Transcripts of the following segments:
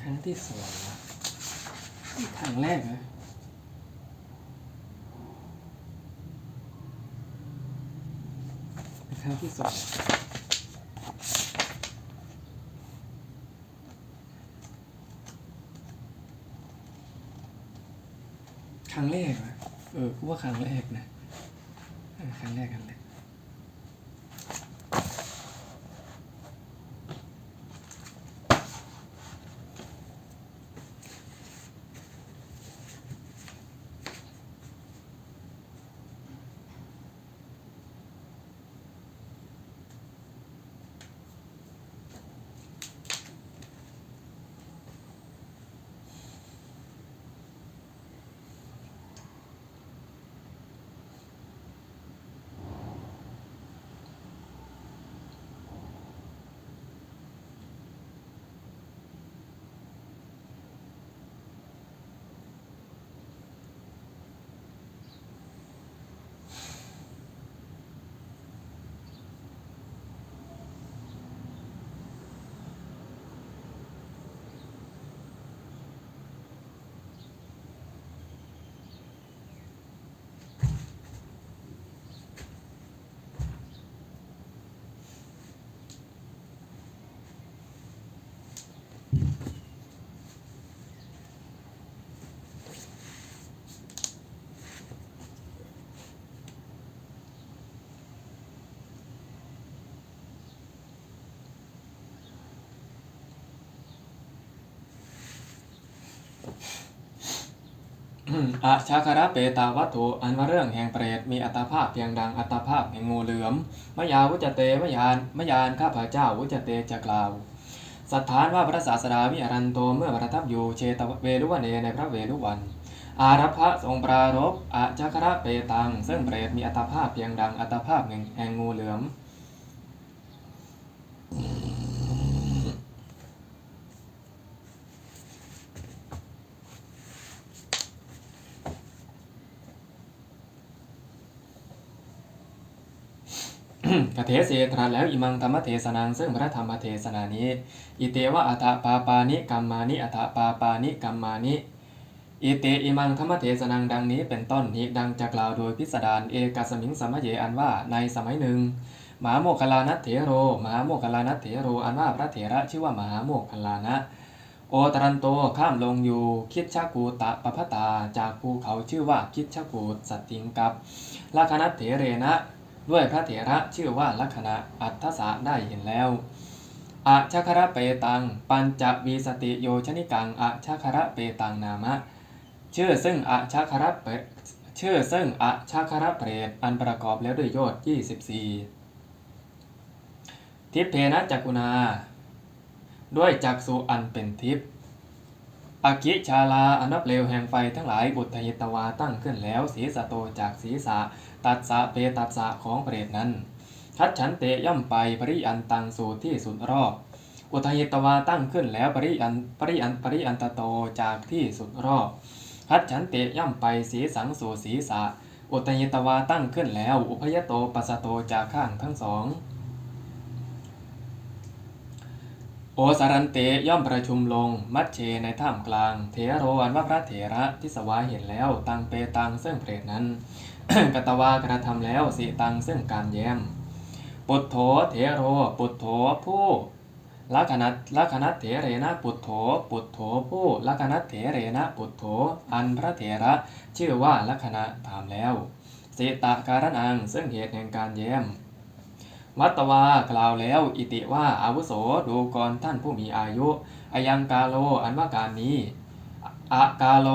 ครั้งที่สองละนี่ครั้งแรกนะครั้งที่สองครั้งแรกนะเออกูว่าครั้งแรกนะ อาชาคาระเปตาวัตถุอันว่าเรื่องแห่งเปรตมีอัตภาพเพียงดังอัตภาพแห่งงูเหลือมมยาวุจเตมยานมยานข้าพเจ้าวุจเตจะกล่าวสัทธานว่าพระศาสดาวิอรันโตเมื่อประทับอยู่เชตเวลุวันเนในพระเวลุวัน อารัพะทรงปรารบอาชาคระเปตัง ซึ่งเปรตมีอัตภาพเพียงดังอัตภาพแห่งแห่งงูเหลือม ก เทเสตรัสแล้วอิมังธรรมเทศนังซึ่งพระธรรมเทศนานี้ อิเตวะอัฏปาปานิกัมมานิอัฏปาปานิกัมมานิอิเตอิมังธรรมเทศนังดังนี้เป็นต้นนี้ดังจะกล่าวโดยพิสดารเอกัสมิงสมัยเยอันว่าในสมัยหนึ่งมหาโมคคลลานัตเถโรมหาโมคคลลานัตเถโรอันว่าพระเถระชื่อว่ามหาโมคคลลานะโอตรันโตข้ามลงอยู่คิดชากูตะปะพตาจากภูเขาชื่อว่าคิดชากูสัตติงกับลาคนัตเถเรนะ ด้วยพระเถระชื่อว่าลักษณะอัตถสะได้เห็นแล้วอะชะคระเปตัง ปัญจวีสติโยชนิกังอะชะคระเปตังนามะ ชื่อซึ่งอะชะคระเปชื่อซึ่งอะชะคระเปรตอันประกอบแล้วด้วยยอด24ทิพเพนะจักุณา ด้วยจักสุอันเป็นทิพอากิชาลาอันนับเร็วแห่งไฟทั้งหลายบุตรหิตวาตั้งขึ้นแล้ว ศีสะโตจากศีสะ ตัดสะเปตัดสะของเปรตนั้น ทัดฉันเตย่อมไปปริอันตังสู่ที่สุดรอบอุทหิตวาตั้งขึ้นแล้วปริอันปริอันปริอันตโตจากที่สุดรอบทัดฉันเตย่อมไปสีสังสู่ศีสะอุทหิตวาตั้งขึ้นแล้ว อุพยโตปัสสโตจากข้างทั้งสอง โอสารันเตย่อมประชุมลง มัชเชในท่ามกลางเถโรอันว่าพระเถระที่สวาเห็นแล้ว ตังเปตังซึ่งเปรตนั้น กตวากระทำแล้วสิตังซึ่งการแย้มปุถโถเถโรปุถโถผู้ลักนัตลักนัตเถเรนะปุถโถปุถโถผู้ลักนัตเถเรนะปุถโถอันพระเถระชื่อว่าลักณะถามแล้วสิตะการนังซึ่งเหตุแห่งการแย้มวัตวากล่าวแล้วอิติว่าอาวุโสดูก่อนท่านผู้มีอายุอายังกาโลอันว่าการนี้อากาโล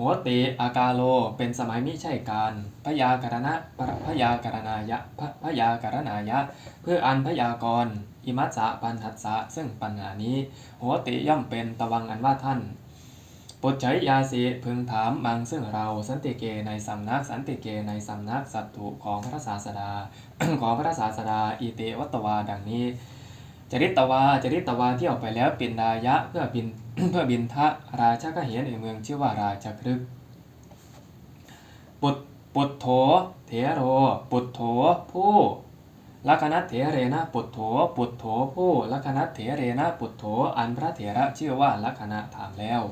โหติอากาโลเป็นสมัยมิใช่การพยากรณะพยากรณายะพพยากรณายะ เพื่ออันพยากรณ์อิมัสสะปันทัสสะซึ่งปัญหานี้โหติย่อมเป็นตวังอันว่าท่านปุจฉยาสีพึงถามมังซึ่งเราสันติเกในสำนักสันติเกในสำนักสัตถุของพระศาสดา ของพระศาสดาอิเตวัตวาดังนี้ จริตตวาจริตตวาที่ออกไปแล้วปินดายะเพื่อบิน เพื่อบินทะราชก็เห็นในเมืองชื่อว่าราชครึกปุตปุตโถเถโร ปุตโถผู้ลัคนัตเถเรนะปุตโถปุตโถผู้ลัคนัตเถเรนะปุตโถอันพระเถระชื่อว่าลัคนะถามแล้ว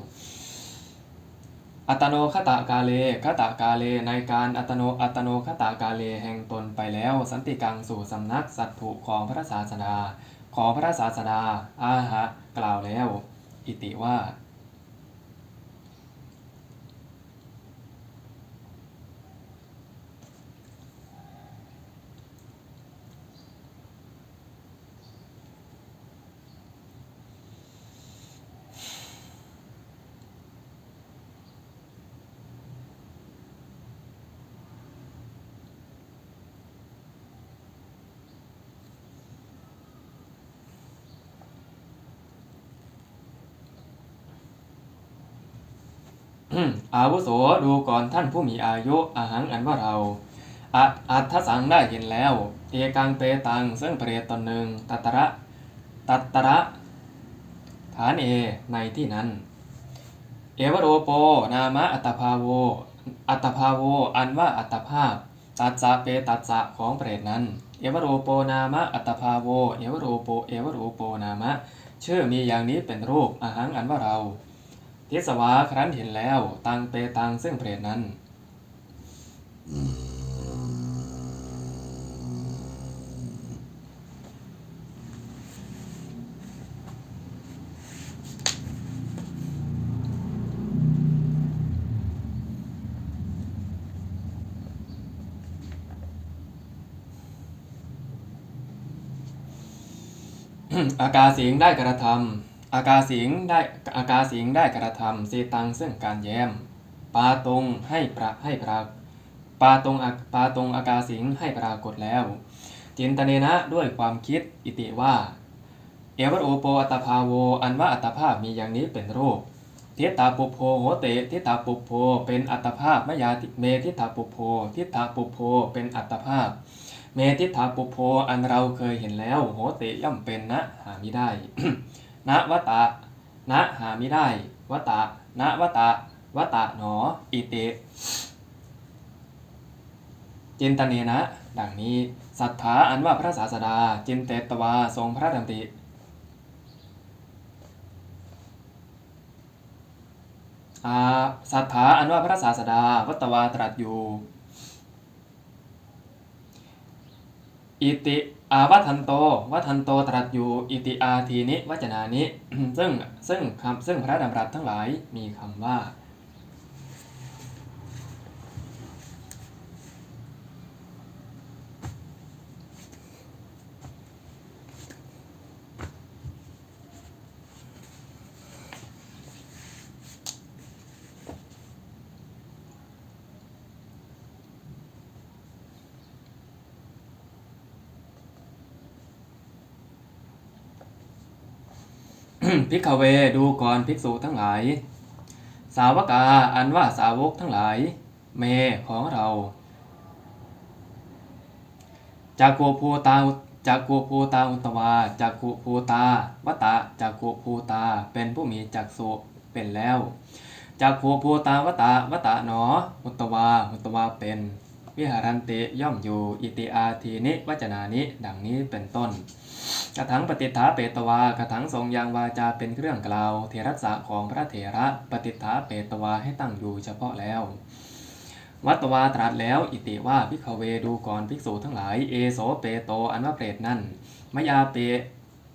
อัตโนคตากาเลคตากาเลในการอัตโนอัตโนคตากาเลแห่งตนไปแล้ว สันติกังสู่สำนักสัตถุของพระศาสดาของพระศาสดาอาหะกล่าวแล้ว อิติว่า อืมอาวุโสดูก่อนท่านผู้มีอายุอาหังอันว่าเราอะอัตถสังได้เห็นแล้ว เอกังเปตังซึ่งเปรตตนหนึ่งตัตระตัตระ ฐานเอในที่นั้น เอวโรโป นามะอัตภาโว อัตภาโว อันว่าอัตภาพ ตัสะเปตัสะของเปรตนั้น เอวโรโปนามะอัตตภาโว เอวโรโป เอวโรโปนามะ ชื่อมีอย่างนี้เป็นรูปอาหังอันว่าเรา ทิสวาครั้นเห็นแล้ว ตังเปตังซึ่งเปรตนั้น อากาเสิงได้กระทำ อากาสิงได้อากาสิงได้กระทำสีตังซึ่งการแย้ม ปาตรงให้ประให้ปราปาตรงอาปาตรงอากาสิงให้ปรากฏแล้วจินตเนนะด้วยความคิดอิติว่า เอวโอโปอัตภาโว อันว่าอัตภาพมีอย่างนี้เป็นโรูปทิฏฐาปุโพโหเตทิฏฐาปุโพเป็นอัตภาพมยาติเมทิฏฐาปุพโพทิฏฐาปุโพเป็นอัตภาพ เมทิฏฐาปุโพอันเราเคยเห็นแล้วโหเตย่อมเป็นนะหามิได้ ณวตะณหามิได้ วตะณวตะวตะหนอ อิเตจินตเนนะ ดังนี้ศรัทธาอันว่าพระศาสดาจินเตตวาทรงพระดำริอาศรัทธาอันว่าพระศาสดา วัตวาตรัสอยู่ อิติ อาวัทันโตวัทันโตตรัสอยู่อิติอาทีนิวจนานิซึ่งซึ่งคำซึ่งพระดำรัสทั้งหลายมีคำว่า พิกเวดูก่อนภิกษุทั้งหลาย สาวกาอันว่าสาวกทั้งหลาย เมของเราจากโกภูตาจากโกภูตาอุตวาจากโกภูตาวตะจากโกภูตาเป็นผู้มีจักสุเป็นแล้วจากโกภูตาวตะวตะหนออุตวาอุตวาเป็น วิหารันติย่อมอยู่อิติอาทีนิวัจนานิ ดังนี้เป็นต้น กระถังปฏิฐาเปตวากระถังทรงยางวาจาเป็นเครื่องกล่าวเทรัสสะของพระเถระปฏิฐาเปตวาให้ตั้งอยู่เฉพาะแล้ววัตวาตรัสแล้วอิติว่าพิกเวดูก่อนภิกษุทั้งหลายเอโสเปโตอันว่าเปรตนั่นมยาเป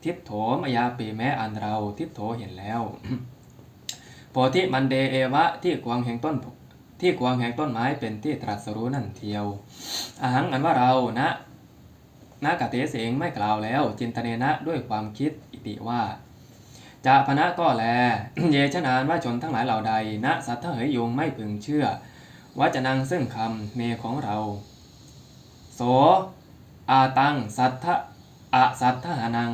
ทิฏโถมยาเปแม้อันเราทิฏโถเห็นแล้วโพธิมันเดเอวะที่กวางแห่งต้นที่กวางแห่งต้นไม้เป็นที่ตรัสรู้นั่นเทียวอาหังอันว่าเรานะ นากเตเสงไม่กล่าวแล้ว จินตเนนะด้วยความคิดอิติว่าจะพนะก็แล เยชนานว่าชนทั้งหลายเหล่าใดนะสัทธเหยยงไม่พึงเชื่อว่าจะนังซึ่งคำเมของเรา โส อาตัง สัทธะอะสัทธหานัง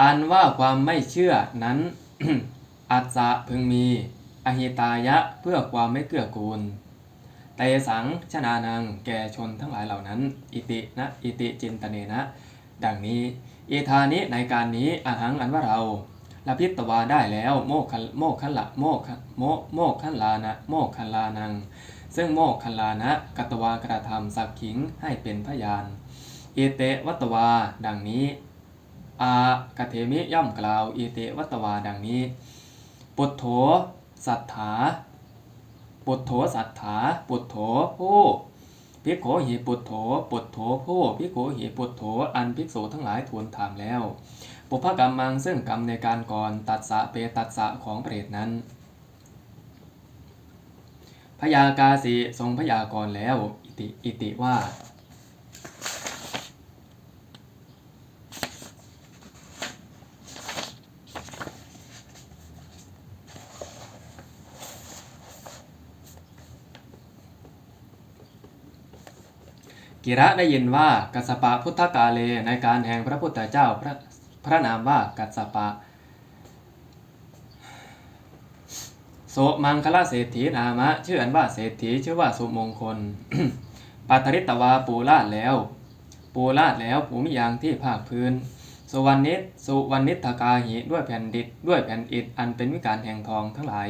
อันว่าความไม่เชื่อนั้นอัจจะพึงมี อหิตายะเพื่อความไม่เกื้อกูล เตสังชนานัง แก่ชนทั้งหลายเหล่านั้น อิตินะอิติจินตเนนะ ดังนี้อีธานิในการนี้อาหังอันว่าเราละพิตวาได้แล้ว โมกขโมกขละโมกขโมโมกขลานะ โมกขลานัง ซึ่งโมกขลานะกตวากระทำสักขิงให้เป็นพยาน เอเตวัตวา ดังนี้ อากเทมิย่อมกล่าว เอเตวัตวาดังนี้ ปุถโถสัทธา ปุถโถสัทธาปุถโถผู้ภิกโขหิปุถโถปุถโถผู้ภิกโขหิปุถโถอันภิกษุทั้งหลายทูลถามแล้ว ปุพกรรมมังซึ่งกรรมในการก่อนตัดสะเปตัดสะของเปรตนั้น พยากาสีทรงพยากรณ์แล้ว อิติอิติว่า กิระได้ยินว่ากัสปะพุทธกาเลในการแห่งพระพุทธเจ้าพระพระนามว่ากัสปะ โสมังคลาเศรษฐีนามะ ชื่ออันว่าเศรษฐีชื่อว่าสุมงคล ปัตริตวาปูลาดแล้ว ปูลาดแล้วภูมิยางที่ภาคพื้น สุวรรณิตสุวรรณิทกาหิด้วยแผ่นดิดด้วยแผ่นอิฐอันเป็นวิการแห่งทองทั้งหลาย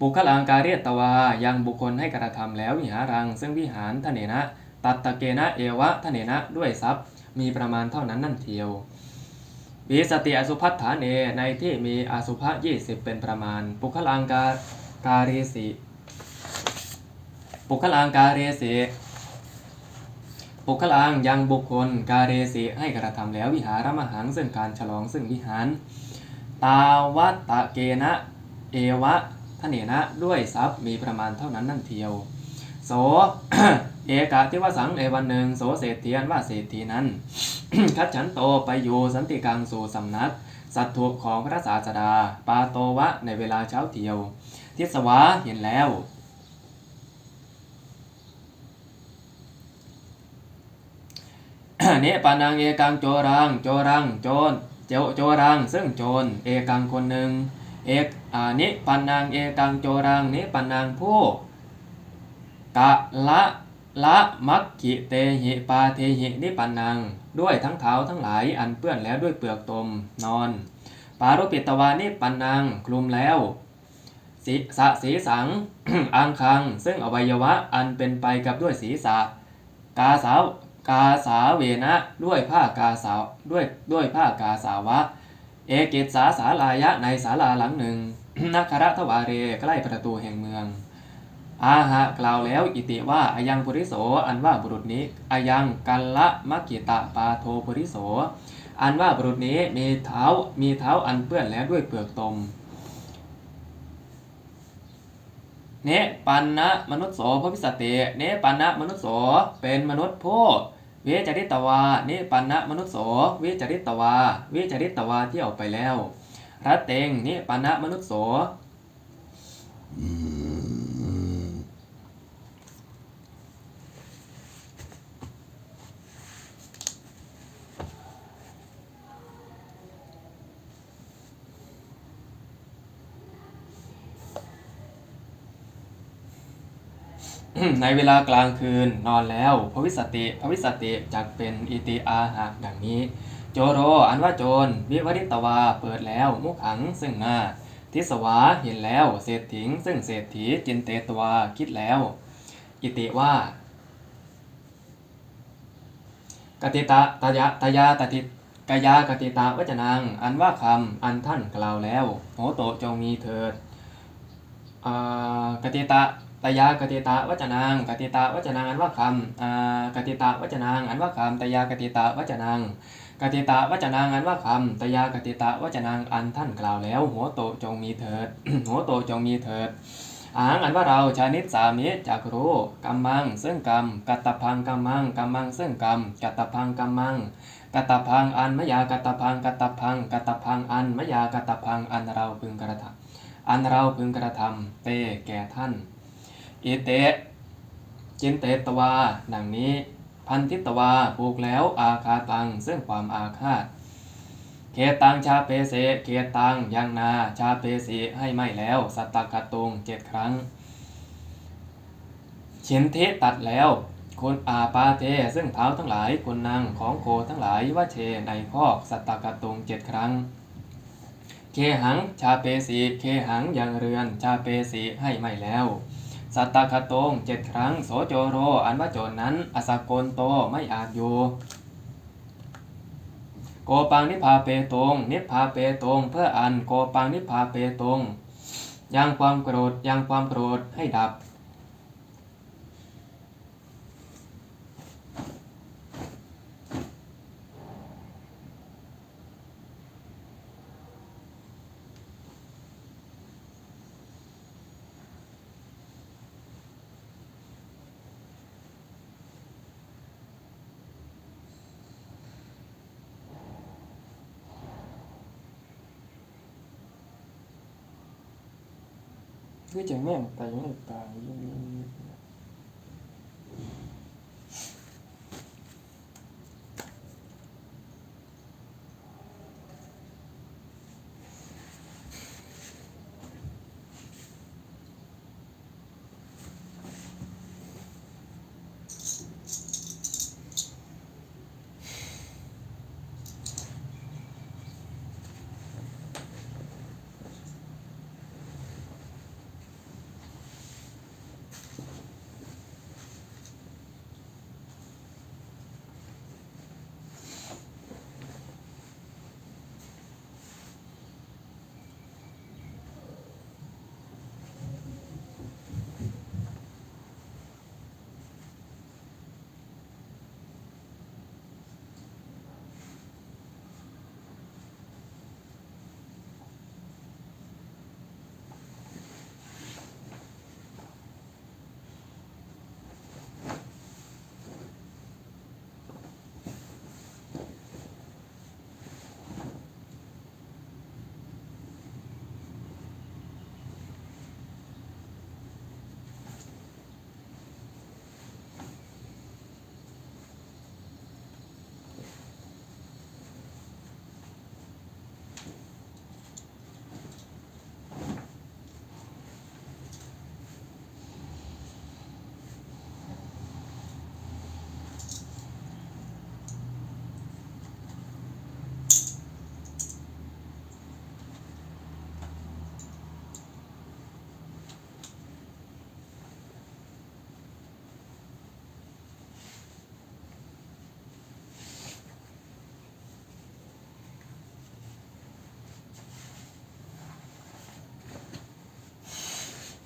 บุคลังการเรียตวายังบุคคลให้กระทำแล้ววิหารัง ซึ่งวิหารทเนนะ ตัตตะเกนะเอวะทเนนะด้วยทรัพย์มีประมาณเท่านั้นนั่นเทียววิสติอสุพัฏฐานเนในที่มีอสุภะยี่สิบเป็นประมาณ ปุคลังกาการีสีปุคลังการีสีปุคลังยังบุคคลการีสีให้กระทำแล้ววิหารมหังซึ่งการฉลองซึ่งวิหาร ตาวัตตะเกนะเอวะทเนนะด้วยทรัพย์มีประมาณเท่านั้นนั่นเทียว โส เอกะที่ว่าสังในวันหนึ่งโสเศรษฐีอันว่าเศรษฐีนั้น คัดฉันโตไปอยู่สันติกังสู่สำนัก สัตถุของพระศาสดา ปาโตวะในเวลาเช้าเที่ยว ทิสวาเห็นแล้ว เนปานังเอกังโจรัง โจรัง โจรโจโจรัง ซึ่งโจรเอกังคนหนึ่งเอกอานิปันนางเอกังโจรังนิปันนางผู้กะละ ละมักขิเตหิปาเทหินิปันนัง ด้วยทั้งเท้าทั้งหลายอันเปื้อนแล้วด้วยเปลือกตมนอน ปารุปิตวานิปันนังคลุมแล้วสีสะสีสังอังคัง ซึ่งอวัยวะอันเป็นไปกับด้วยศีรษะกาสาวกาสาเวนะด้วยผ้ากาสาวด้วยด้วยผ้ากาสาวะ เอกิตสาสาลายะในศาลาหลังหนึ่งนักครทวาเรใกล้ประตูแห่งเมือง อาหะกล่าวแล้วอิติว่าอายังปุริโสอันว่าบุรุษนี้อายังกัลละมักกิตะปาโทปุริโสอันว่าบุรุษนี้มีเท้ามีเท้าอันเปื้อนแล้วด้วยเปลือกตมเนปันนะมนุษย์โสพพิสติเนปันนะมนุษย์โสเป็นมนุษย์ผู้เวจริตวาเนปันนะมนุษย์โสวิจริตวาวิจริตวาที่ออกไปแล้วรัตเตงเนปันนะมนุษย์โส ในเวลากลางคืนนอนแล้วพระวิสติพระวิสติจักเป็นอิติอาหะดังนี้ โจโรอันว่าโจร วิวริตวาเปิดแล้วมุขังซึ่งหน้า ทิสวาเห็นแล้วเศรษฐิง ซึ่งเศรษฐีจินเตตวาคิดแล้ว อิติว่ากติตะตยะตยาตติกายากติตาวจนัง อันว่าคำอันท่านกล่าวแล้ว โหโตจงมีเถิดอ่ากติตะ ตยากติตาวจนังกติตาวจนังอันว่าคำอ่ากติตาวจนังอันว่าคำตยากติตาวจนังกติตาวจนังอันว่าคำตยากติตาวจนังอันท่านกล่าวแล้ว หัวโตจงมีเถิด หัวโตจงมีเถิดอ่างอันว่าเราชานิสสามิจักรู้กรรมัง ซึ่งกรรมกัตตพังกรรมังกรรมังซึ่งกรรมกัตตพังกรรมังกัตตพังอันมยากัตตพังกัตตพังกัตตพังอันมยากัตตพังอันเราพึงกระทำอันเราพึงกระทำเตแก่ท่าน เอเตะจินเตตวาดังนี้ พันทิตวาผูกแล้วอาคาตัง ซึ่งความอาฆาตเขตังชาเปเสเขตังยังนาชาเปสีให้ไม่แล้วสัตตกตุงเจ็ดครั้งชินเทตัดแล้วคนอาปาเทซึ่งเท้าทั้งหลายคนนางของโคทั้งหลายว่าเชในคอกสัตตกตุงเจ็ดครั้ง เคหังชาเปสีเคหังยังเรือนชาเปสีให้ไม่แล้ว สัตตคโตงเจ็ดครั้ง โสโจโร อันว่าโจรนั้น อสกโกลโตไม่อาจอยู่ โกปังนิพพาเปตง นิพพาเปตง เพื่ออันโกปังนิพพาเปตงยังความโกรธยังความโกรธให้ดับ คือจังแม่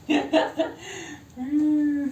mm.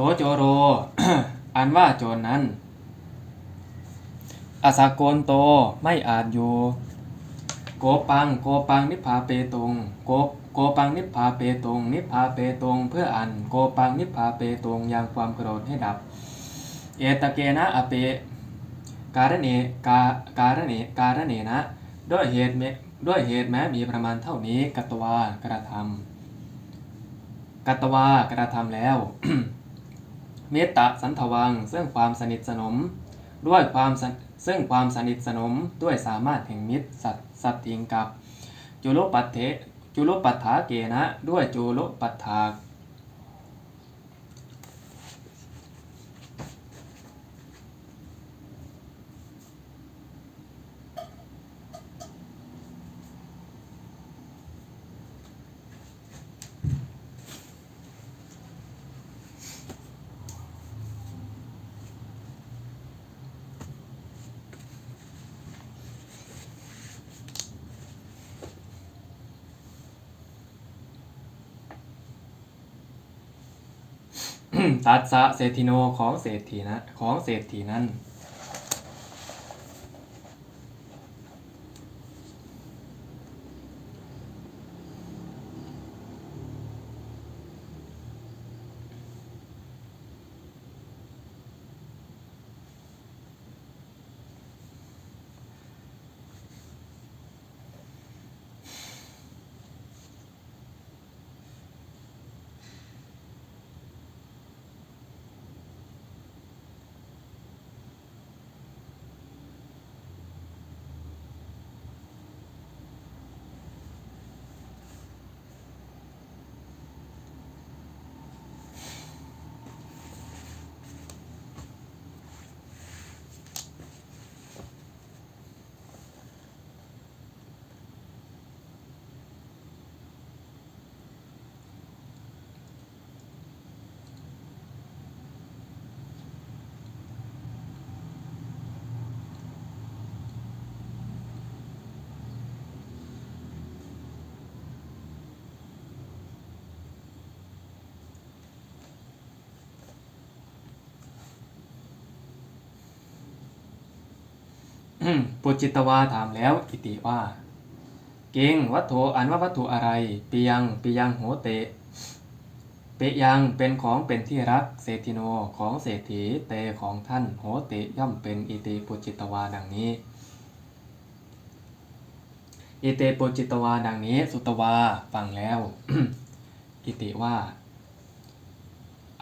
โสโจโร อันว่าโจรนั้นอาสาโกนโตไม่อาจอยู่ โกปังโกปังนิพพาเปตุงโกโกปังนิพพาเปตุงนิพพาเปตุงเพื่ออันโกปังนิพพาเปตุงยังความโกรธให้ดับ เอตเกนะอเป การเนกาการเนการเนนะ ด้วยเหตุแม้ด้วยเหตุแม้มีประมาณเท่านี้กัตวากระทำกัตวากระทำแล้ว เมตตาสันทวัง ซึ่งความสนิทสนม ด้วยความซึ่งความสนิทสนมด้วยสามารถแห่งมิตรสัตสัตติงกับ จุลปัตเถจุลปัฏฐาเกนะ ด้วยจุลปัฏฐา ตัสสะเศรษฐิโนของเศรษฐีนะของเศรษฐีนั้น ปุจิตวาถามแล้วอิติว่า เก่งวัตถุอันว่าวัตถุอะไรปิยังปิยังโหเตเปยังเป็นของเป็นที่รักเศรษฐิโนของเศรษฐีเตของท่านโหเตย่อมเป็นอิติปุจิตวาดังนี้อิเตปุจิตวาดังนี้ สุตวาฟังแล้ว อิติว่า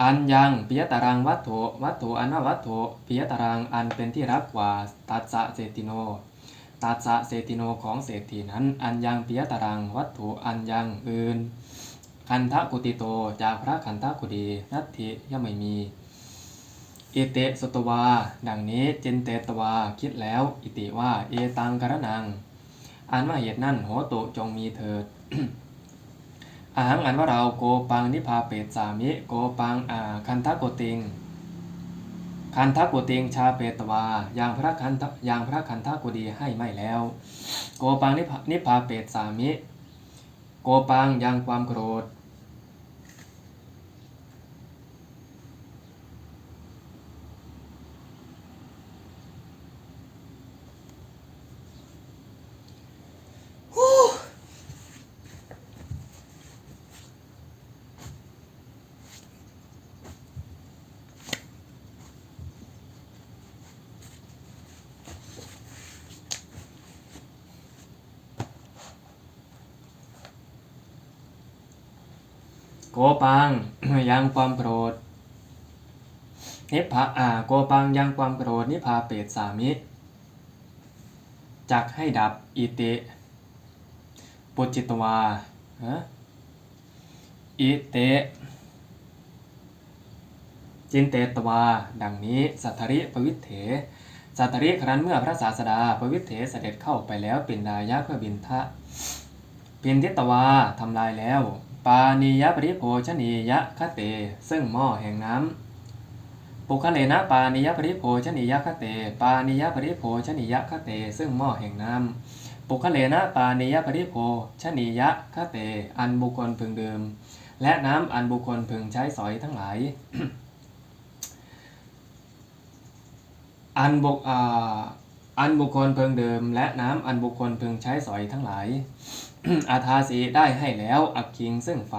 อันยังปิยตารังวัตถุวัตถุอันวัตถุปิยตารังอันเป็นที่รักกว่าตัสสะเศรษฐิโนตัสสะเศรษฐิโนของเศรษฐีนั้น อันยังปิยตารังวัตถุอันยังอื่นคันทะกุติโตจากพระคันทะกุดีนัตถิย่อมไม่มีเอเตสตวา ดังนี้เจนเตตวาคิดแล้ว อิติว่า เอตังกระนัง อันว่าเหตุนั่นโหตุจงมีเถิด อาหังอันว่าเราโกปังนิพาเปตสามิโกปังอ่าคันทักโกติงคันทักโกติงชาเปตวาอย่างพระคันทอย่างพระคันทักโกดีให้ไม่แล้ว โกปังนิพานิพาเปตสามิ โกปังยังความโกรธ โกปัง ยังความโกรธนิพพาอ่าโกปังยังความโกรธนิพพาเปตสามิจักให้ดับอิติปุจิตวาฮะอิเตจินเตตวา ดังนี้ สัทธริปวิเถสัทธริครั้นเมื่อพระศาสดาปวิเถเสด็จเข้าไปแล้วปินดายะเพื่อบินทะปินทิตวาทำลายแล้ว ปานิยปริโภชนียะคเต ซึ่งหม้อแห่งน้ำปุคเลนะปานิยปริโภชนียะคเต ปานิยปริโภชนียะคเต ซึ่งหม้อแห่งน้ำปุคเลนะปานิยปริโภชนียะคเต อันบุคคลพึงดื่ม และน้ำอันบุคคลพึงใช้สอยทั้งหลาย อันบุคอันบุคคลพึงเดิมและน้ำอันบุคคลพึงใช้สอยทั้งหลาย อาทาสีได้ให้แล้วอักคิงซึ่งไฟ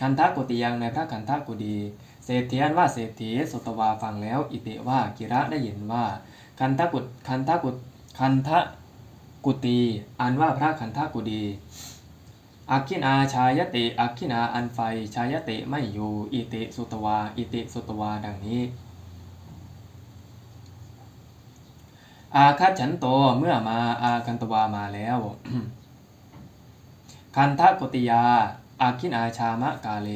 คันทักกุติยังในพระคันทักกุดีเศรษฐีอนว่าเศรษฐีสุตวาฟังแล้ว อิติว่ากิระได้ยินว่า คันทักุตคันทักุตคันทกุตีอันว่าพระคันทักุดีอักขินาชายติอักขินาอันไฟชายติไม่อยู่อิติสุตวาอิติสุตวาดังนี้ อาคัจฉันโตเมื่อมาอาคันตวามาแล้ว คันทกุติยาอาคินอาชามะกาเล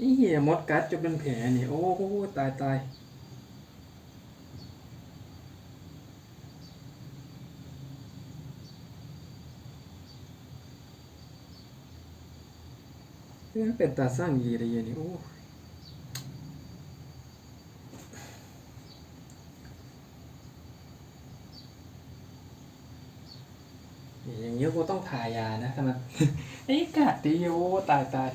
อีเหี้ยมดกัดจนเป็นแผลนี่โอ้โหตายตายเรื่องเป็นตาสร้างยีอะไรอย่างนี้โอ้อย่างเงี้ยกูต้องทายานะขนาดไอ้กะตีโอ้ตายตาย